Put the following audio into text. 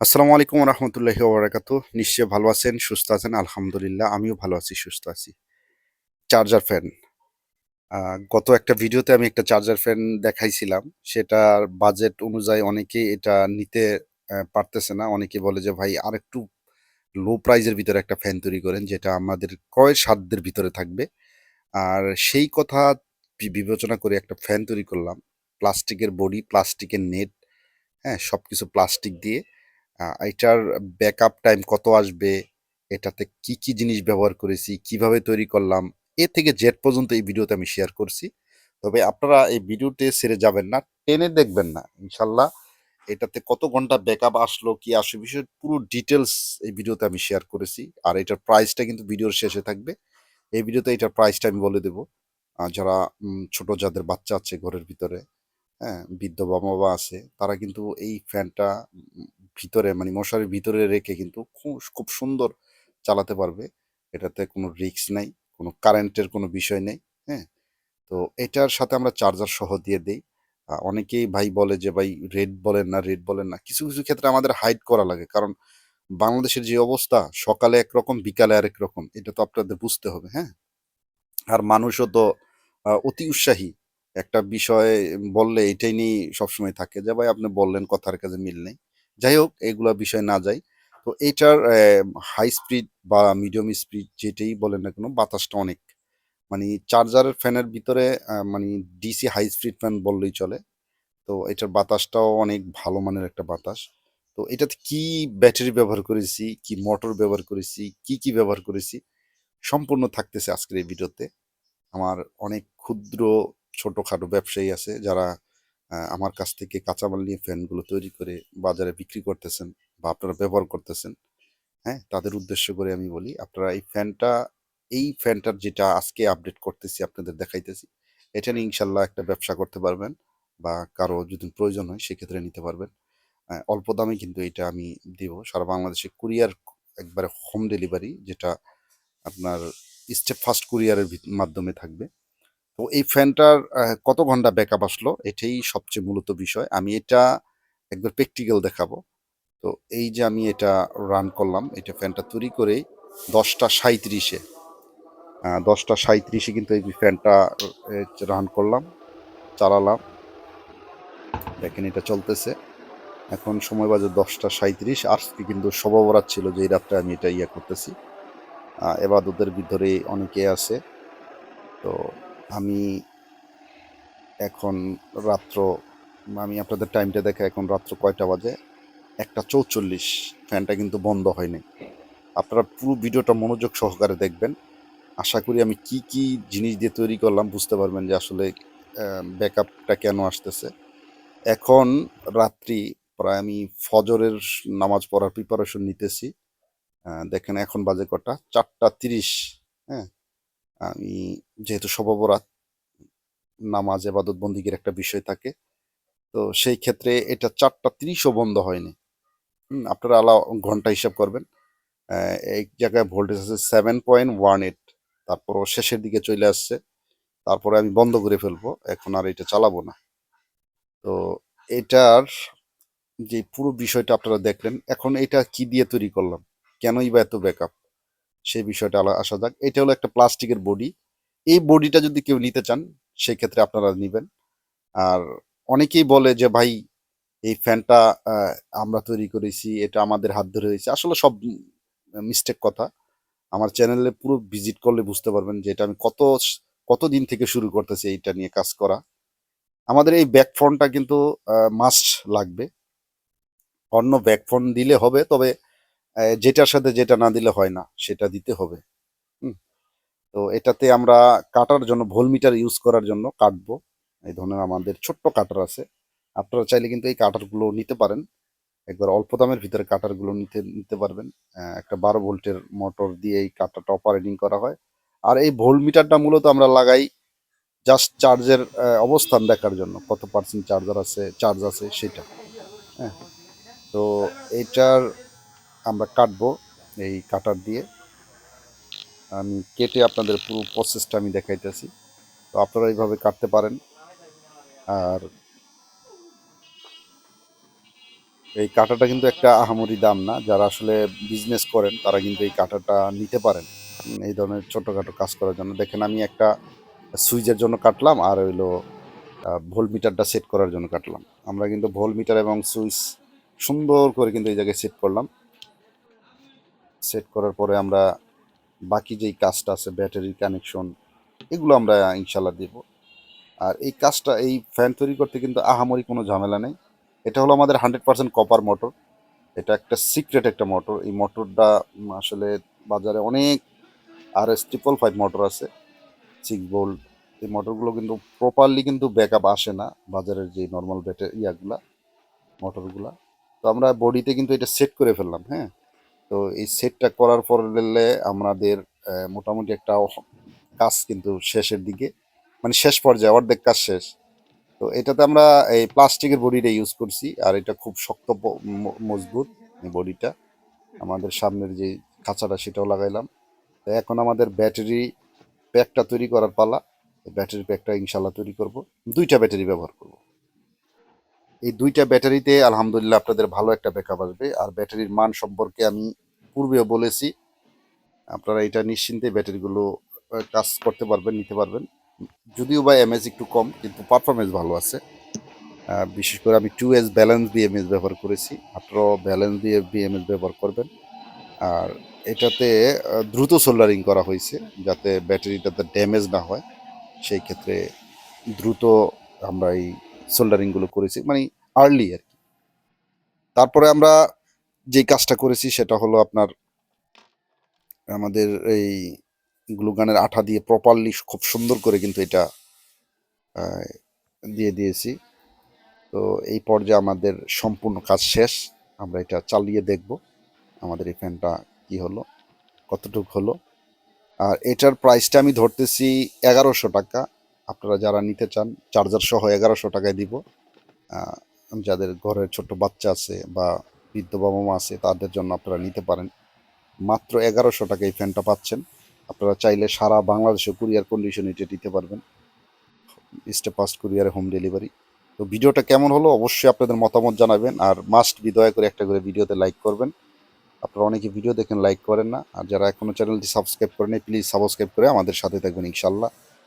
আসসালামু আলাইকুম রহমতুল্লাহি ওবরাকাতু নিশ্চয়ই ভালো আছেন, সুস্থ আছেন? আলহামদুলিল্লাহ, আমিও ভালো আছি, সুস্থ আছি। Charger fan. গত একটা ভিডিওতে আমি একটা চার্জার ফ্যান দেখাইছিলাম। সেটার বাজেট অনুযায়ী অনেকেই এটা নিতে পারতেছে না। অনেকে বলে যে, ভাই আর একটু লো প্রাইজের ভিতরে একটা ফ্যান তৈরি করেন, যেটা আমাদের ক্রয়ের সাধ্যের ভিতরে থাকবে। আর সেই কথা বিবেচনা করে একটা ফ্যান তৈরি করলাম। প্লাস্টিকের বডি, প্লাস্টিকের নেট হ্যাঁ সব কিছু প্লাস্টিক দিয়ে। এটার ব্যাকআপ টাইম কত আসবে? এটাতে কি কি জিনিস ব্যবহার করেছি? কীভাবে তৈরি করলাম? এ থেকে জেড পর্যন্ত এই ভিডিওতে আমি শেয়ার করছি। তবে আপনারা এই ভিডিওতে সেরে যাবেন না, টেনে দেখবেন না, ইনশাল্লাহ। এটাতে কত ঘণ্টা ব্যাকআপ আসলো, কি আসে বিষয় পুরো ডিটেলস এই ভিডিওতে আমি শেয়ার করেছি। আর এটার প্রাইসটা কিন্তু ভিডিওর শেষে থাকবে। এই ভিডিওতে এটার প্রাইসটা আমি বলে দেবো। যারা ছোট যাদের বাচ্চা আছে ঘরের ভিতরে হ্যাঁ বৃদ্ধ বাবা মা আছে, তারা কিন্তু এই ফ্যানটা ভিতরে মানে মশারির ভিতরে রেখে কিন্তু খুব সুন্দর চালাতে পারবে। এটাতে কোনো রিস্ক নাই, কোনো কারেন্টের কোনো বিষয় নেই হ্যাঁ? তো এটার সাথে আমরা চার্জার সহ দিয়ে দেই। অনেকেই ভাই বলে যে, ভাই, রেড বলেন না, রেড বলেন না। কিছু কিছু ক্ষেত্রে আমাদের হাইড করা লাগে, কারণ বাংলাদেশের যে অবস্থা, সকালে একরকম, বিকালে আরেক রকম, এটা তো আপনাদের বুঝতে হবে হ্যাঁ? আর মানুষও তো অতি উৎসাহী। একটা বিষয় বললে এটাই নিয়ে সবসময় থাকে যে, ভাই, আপনি বললেন, কথার কাছে মিল নেই। যাই হোক, এগুলা বিষয় না যাই। তো এইটার হাই স্পিড বা মিডিয়াম স্পিড যেটাই বলেন না কেন, বাতাসটা অনেক। মানে চার্জারের ফ্যানের ভিতরে মানে ডিসি হাই স্পিড ফ্যান বললেই চলে। তো এটার বাতাসটাও অনেক ভালো মানের একটা বাতাস। তো এটাতে কি ব্যাটারি ব্যবহার করেছি, কি মোটর ব্যবহার করেছি, কি কি ব্যবহার করেছি, সম্পূর্ণ থাকতেছে আজকের এই ভিডিওতে আমার অনেক ক্ষুদ্র, ছোটোখাটো ব্যবসায়ী আছে যারা আমার কাছ থেকে কাঁচামাল নিয়ে ফ্যানগুলো তৈরি করে বাজারে বিক্রি করতেছেন বা আপনারা ব্যবহার করতেছেন হ্যাঁ? তাদের উদ্দেশ্য করে আমি বলি, আপনারা এই ফ্যানটা, এই ফ্যানটার যেটা আজকে আপডেট করতেছি, আপনাদের দেখাইতেছি, এটা নিয়ে ইনশাল্লাহ একটা ব্যবসা করতে পারবেন বা কারও যদি প্রয়োজন হয়, সেক্ষেত্রে নিতে পারবেন। অল্প দামে কিন্তু এটা আমি দিব। সারা বাংলাদেশে কুরিয়ার একবারে হোম ডেলিভারি যেটা আপনার স্টেপ ফাস্ট কুরিয়ারের মাধ্যমে থাকবে। তো এই ফ্যানটার কত ঘণ্টা ব্যাকআপ আসলো? এটাই সবচেয়ে মূলত বিষয়। আমি এটা একবার প্র্যাকটিক্যাল দেখাবো। তো এই যে আমি এটা রান করলাম এটা ফ্যানটা তৈরি করে দশটা সাঁত্রিশে দশটা সাঁত্রিশে কিন্তু এই ফ্যানটা রান করলাম চালালাম। দেখেন এটা চলতেছে। এখন সময় বাজে দশটা সাঁত্রিশ আজকে কিন্তু সবাবরাত ছিল যে এই রাত্রে আমি এটা ইয়ে করতেছি। আহ, এবাদতের ভিতরে অনেকে আছে। তো আমি এখন রাত্র, আমি আপনাদের টাইমটা দেখে এখন রাত্র কয়টা বাজে? একটা চৌচল্লিশ। ফ্যানটা কিন্তু বন্ধ হয়নি। আপনারা পুরো ভিডিওটা মনোযোগ সহকারে দেখবেন। আশা করি আমি কি কি জিনিস দিয়ে তৈরি করলাম বুঝতে পারবেন যে আসলে ব্যাকআপটা কেন আসতেছে। এখন রাত্রি, প্রায় আমি ফজরের নামাজ পড়ার প্রিপারেশন নিতেছি। দেখেন এখন বাজে কটা? চারটা তিরিশ। হ্যাঁ? আমি যেহেতু সবাবরাত নামাজ, এবাদত বন্দিগের একটা বিষয় থাকে, তো সেই ক্ষেত্রে এটা চারটা তিরিশও বন্ধ হয়নি। আপনারা আলা ঘণ্টা হিসাব করবেন। এই জায়গায় ভোল্টেজ আছে সেভেন পয়েন্ট ওয়ান এইট, তারপরও শেষের দিকে চলে আসছে। তারপরে আমি বন্ধ করে ফেলব, এখন আর এটা চালাবো না। তো এটার যে পুরো বিষয়টা আপনারা দেখলেন, এখন এটা কি দিয়ে তৈরি করলাম? কেনই বা এত ব্যাকআপ সেই বিষয়টা আসা যাক। এটা হলো একটা প্লাস্টিকের বডি। এই বডিটা যদি কেউ নিতে চান সেই ক্ষেত্রে আপনারা নেবেন। আর অনেকেই বলে যে, ভাই, এই ফ্যানটা আমরা তৈরি করেছি, এটা আমাদের হাত ধরে হয়েছে। আসলে সব মিস্টেক কথা। আমার চ্যানেলে পুরো ভিজিট করলে বুঝতে পারবেন যে, এটা আমি কত কত দিন থেকে শুরু করতেছি এইটা নিয়ে কাজ করা। আমাদের এই ব্যাক ফোনটা কিন্তু মাস্ট লাগবে। অন্য ব্যাক ফোন দিলে হবে, তবে যেটার সাথে যেটা না দিলে হয় না, সেটা দিতে হবে। তো এটাতে আমরা কাটার জন্য ভোলমিটার ইউজ করার জন্য কাটবো। এই ধরনের আমাদের ছোট্ট কাটার আছে। আপনারা চাইলে কিন্তু এই কাটারগুলো নিতে পারেন। একবার অল্প দামের ভিতরে কাটারগুলো নিতে নিতে পারবেন। একটা বারো ভোল্টের মোটর দিয়ে এই কাটারটা অপারেটিং করা হয়। আর এই ভোল্ট মিটারটা মূলত আমরা লাগাই জাস্ট চার্জের অবস্থান দেখার জন্য। কত পার্সেন্ট চার্জার আছে চার্জ আছে, সেটা। হ্যাঁ। তো এইটার আমরা কাটবো এই কাটার দিয়ে। আমি কেটে আপনাদের পুরো প্রসেসটা আমি দেখাইতেছি। তো আপনারা এইভাবে কাটতে পারেন। আর এই কাঁটাটা কিন্তু একটা আহামরি দাম না। যারা আসলে বিজনেস করেন, তারা কিন্তু এই কাঁটাটা নিতে পারেন। এই ধরনের ছোটোখাটো কাজ করার জন্য। দেখেন, আমি একটা সুইচের জন্য কাটলাম আর হইল ভোল মিটারটা সেট করার জন্য কাটলাম। আমরা কিন্তু ভোল মিটার এবং সুইচ সুন্দর করে কিন্তু এই জায়গায় সেট করলাম। সেট করার পরে আমরা বাকি যেই কাজটা আছে ব্যাটারি কানেকশন এগুলো আমরা ইনশাল্লাহ দিব। আর এই কাজটা, এই ফ্যান তৈরি করতে কিন্তু আহামরি কোনো ঝামেলা নেই। এটা হলো আমাদের হান্ড্রেড পার্সেন্ট কপার মোটর এটা একটা সিক্রেট একটা মোটর এই মোটরটা আসলে বাজারে অনেক R S triple five motor আছে সিক্স এই মোটরগুলো কিন্তু প্রপারলি কিন্তু ব্যাকআপ আসে না বাজারের যে নর্মাল ব্যাটারি ইয়াগুলা মোটরগুলা তো আমরা বডিতে কিন্তু এটা সেট করে ফেললাম হ্যাঁ? তো এই সেটটা করার পরে আমাদের মোটামুটি একটা কাজ কিন্তু শেষের দিকে মানে শেষ পর্যায়ে অর্ধেক কাজ শেষ। তো এটাতে আমরা এই প্লাস্টিকের বডিটা ইউজ করছি, আর এটা খুব শক্ত মজবুত বডিটা। আমাদের সামনের যে খাঁচাটা সেটাও লাগাইলাম। তো এখন আমাদের ব্যাটারি প্যাকটা তৈরি করার পালা। ব্যাটারি প্যাকটা ইনশাল্লাহ তৈরি করব। দুইটা ব্যাটারি ব্যবহার করব। এই দুইটা ব্যাটারিতে আলহামদুলিল্লাহ আপনাদের ভালো একটা ব্যাকআপ আসবে। আর ব্যাটারির মান সম্পর্কে আমি পূর্বেও বলেছি, আপনারা এটা নিশ্চিন্তে ব্যাটারিগুলো কাজ করতে পারবেন, নিতে পারবেন। যদিও বা এমএস একটু কম, কিন্তু পারফরমেন্স ভালো আছে। বিশেষ করে আমি টু এস ব্যালেন্স বিএমএস ব্যবহার করেছি। আপনারাও ব্যালেন্স দিয়ে বিএমএস ব্যবহার করবেন। আর এটাতে দ্রুত সোল্ডারিং করা হয়েছে, যাতে ব্যাটারিটাতে ড্যামেজ না হয়। সেই ক্ষেত্রে দ্রুত আমরা এই সোল্ডারিংগুলো করেছি মানে আর্লি আর কি। তারপরে আমরা যে কাজটা করেছি সেটা হলো আপনার আমাদের এই গ্লুগানের আঠা দিয়ে প্রপারলি খুব সুন্দর করে কিন্তু এটা দিয়ে দিয়েছি। তো এই পর্যায়ে আমাদের সম্পূর্ণ কাজ শেষ, আমরা এটা চালিয়ে দেখব আমাদের এই ফ্যানটা কী হলো, কতটুক হলো। আর এটার প্রাইসটা আমি ধরতেছি এগারোশো টাকা। আপনারা যারা নিতে চান চার্জার সহ এগারোশো টাকায় দিব। যাদের ঘরের ছোট বাচ্চা আছে বা বৃদ্ধ বাবা মা আছে, তাদের জন্য আপনারা নিতে পারেন। মাত্র এগারোশো টাকায় ফ্যানটা পাচ্ছেন। আপনারা চাইলে সারা বাংলাদেশে কুরিয়ার কন্ডিশন এটা দিতে পারবেন। স্টেপ ফাস্ট কুরিয়ারে হোম ডেলিভারি তো ভিডিওটা কেমন হলো অবশ্যই আপনাদের মতামত জানাবেন। আর মাস্ট বি দয়া করে একটা করে ভিডিওতে লাইক করবেন। আপনারা অনেকে ভিডিও দেখেন লাইক করেন না। আর যারা এখনও চ্যানেলটি সাবস্ক্রাইব করেন প্লিজ সাবস্ক্রাইব করে আমাদের সাথে থাকবেন ইনশাল্লাহ